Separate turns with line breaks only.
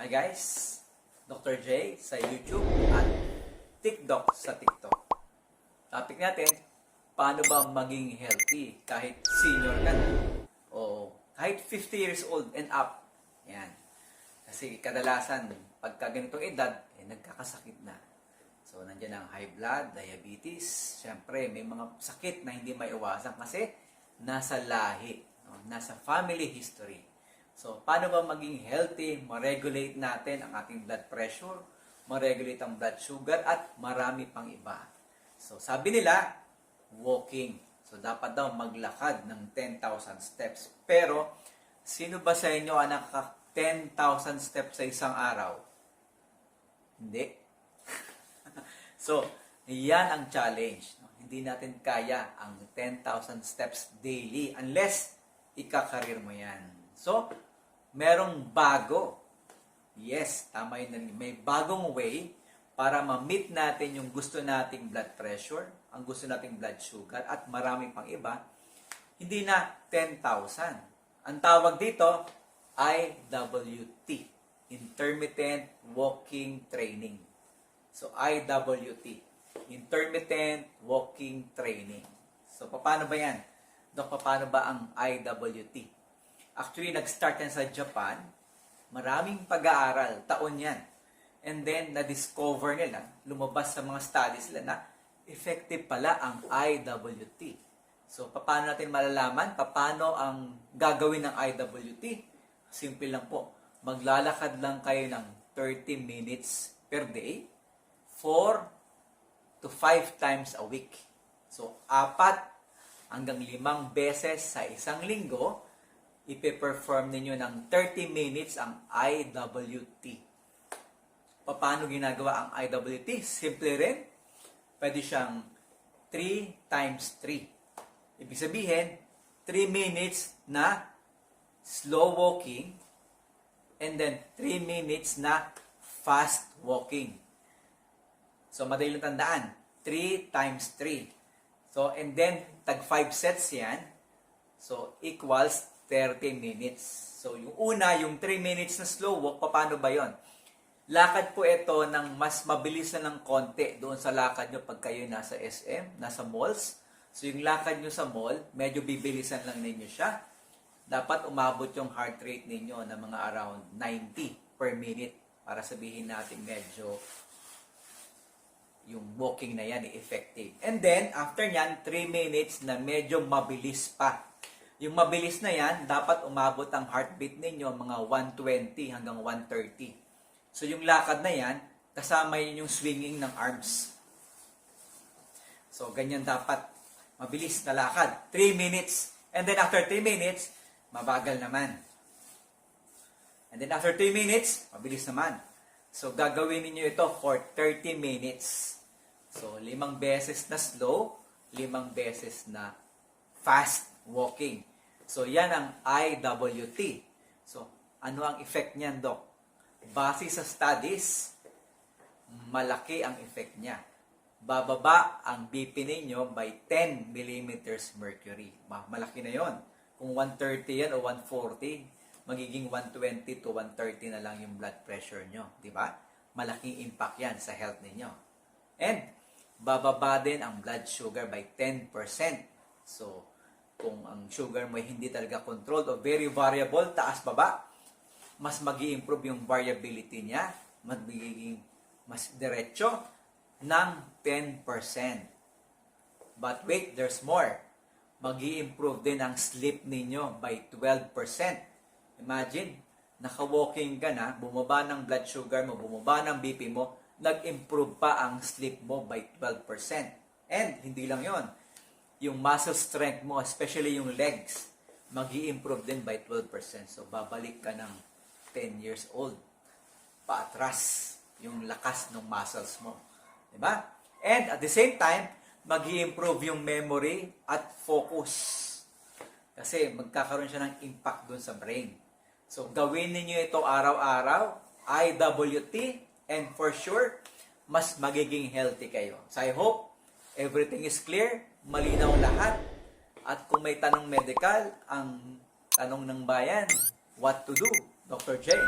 Hi guys, Dr. J sa YouTube at TikTok sa TikTok. Topic natin, paano ba maging healthy kahit senior ka na o kahit 50 years old and up. Yan. Kasi kadalasan, pagka ganitong edad, eh, nagkakasakit na. So, nandiyan ang high blood, diabetes. Siyempre, may mga sakit na hindi maiwasan kasi nasa lahi, no? nasa family history. So, paano ba maging healthy? Ma-regulate natin ang ating blood pressure, ma-regulate ang blood sugar, at marami pang iba. So, sabi nila, walking. So, dapat daw maglakad ng 10,000 steps. Pero, sino ba sa inyo ang nakaka 10,000 steps sa isang araw? Hindi. so, yan ang challenge. Hindi natin kaya ang 10,000 steps daily unless ikakarir mo yan. So, merong bago. Yes, tama yun. May bagong way para ma-meet natin yung gusto nating blood pressure, ang gusto nating blood sugar, at marami pang iba. Hindi na 10,000. Ang tawag dito, IWT. Intermittent Walking Training. So, IWT. Intermittent Walking Training. So, paano ba yan? Dok, paano ba ang IWT? Actually, nag-start yan sa Japan. Maraming pag-aaral. Taon yan. And then, na-discover nila, lumabas sa mga studies nila na effective pala ang IWT. So, paano natin malalaman? Paano ang gagawin ng IWT? Simple lang po. Maglalakad lang kayo ng 30 minutes per day, 4 to 5 times a week. So, apat hanggang limang beses sa isang linggo, ipe-perform ninyo ng 30 minutes ang IWT. Paano ginagawa ang IWT? Simple rin. Pwede siyang 3 times 3. Ibig sabihin, 3 minutes na slow walking and then 3 minutes na fast walking. So, madali lang tandaan. 3 times 3. So, and then, tag 5 sets yan. So, equals 30 minutes. So, yung una, yung 3 minutes na slow walk, paano ba yon? Lakad po ito ng mas mabilis na ng konti doon sa lakad nyo pag kayo nasa SM, nasa malls. So, yung lakad nyo sa mall, medyo bibilisan lang ninyo siya. Dapat umabot yung heart rate ninyo na mga around 90 per minute para sabihin natin medyo yung walking na yan, effective. And then, after nyan, 3 minutes na medyo mabilis pa. Yung mabilis na yan, dapat umabot ang heartbeat ninyo mga 120 hanggang 130. So, yung lakad na yan, kasama yun yung swinging ng arms. So, ganyan dapat. Mabilis na lakad. 3 minutes. And then, after 3 minutes, mabagal naman. And then, after 3 minutes, mabilis naman. So, gagawin niyo ito for 30 minutes. So, limang beses na slow, limang beses na fast walking. So, yan ang IWT. So, ano ang effect niyan, Doc? Base sa studies, malaki ang effect niya. Bababa ang BP ninyo by 10 millimeters mercury. Ma- Malaki na yon. Kung 130 yan o 140, magiging 120 to 130 na lang yung blood pressure nyo. Di ba? Malaking impact yan sa health ninyo. And, bababa din ang blood sugar by 10%. So, kung ang sugar mo hindi talaga controlled o very variable, taas-baba, mas mag improve yung variability niya, magiging mas diretso ng 10%. But wait, there's more. mag improve din ang sleep ninyo by 12%. Imagine, naka-walking ka na, bumaba ng blood sugar mo, bumaba ng BP mo, nag-improve pa ang sleep mo by 12%. And hindi lang yon yung muscle strength mo, especially yung legs, mag improve din by 12%. So, babalik ka ng 10 years old. Paatras yung lakas ng muscles mo. Diba? And at the same time, mag improve yung memory at focus. Kasi magkakaroon siya ng impact dun sa brain. So, gawin ninyo ito araw-araw, IWT, and for sure, mas magiging healthy kayo. So, I hope everything is clear, malinaw lahat. At kung may tanong medical, ang tanong ng bayan, what to do? Dr. J.